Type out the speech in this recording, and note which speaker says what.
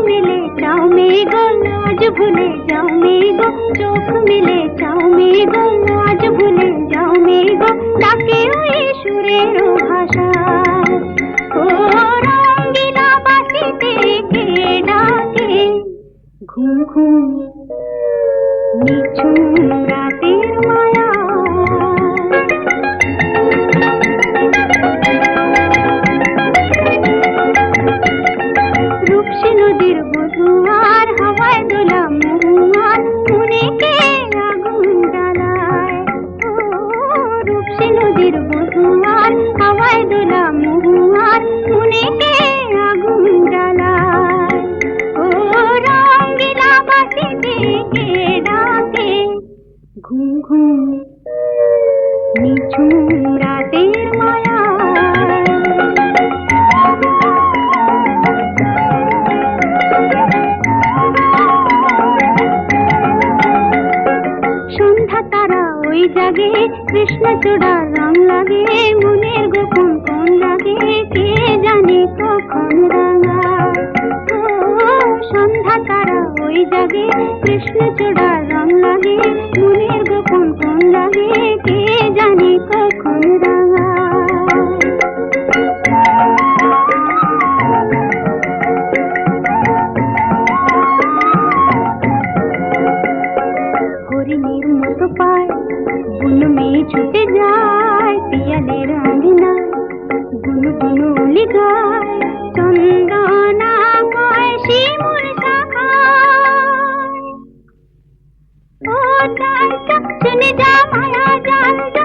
Speaker 1: মেলে ভুলে যাও মেঘো চোখ মেলে আজ ভুলে যাও মেঘো ডাকে ওই সুরের ভাষা ও রঙ্গিলা বাসিতে কে ডাকে ঘুম ঘুম নিঝুম রাতের নিঝুম রাতের মায়া। সন্ধ্যা তারা ওই জাগে রং লাগে, মনের গোপন কোন লাগে কে জানে কখন রাঙা। সন্ধ্যা তারা ওই জাগে কৃষ্ণচূড়া রং লাগে, মনের গোপন কোন লাগে কে जान जा माया जान जा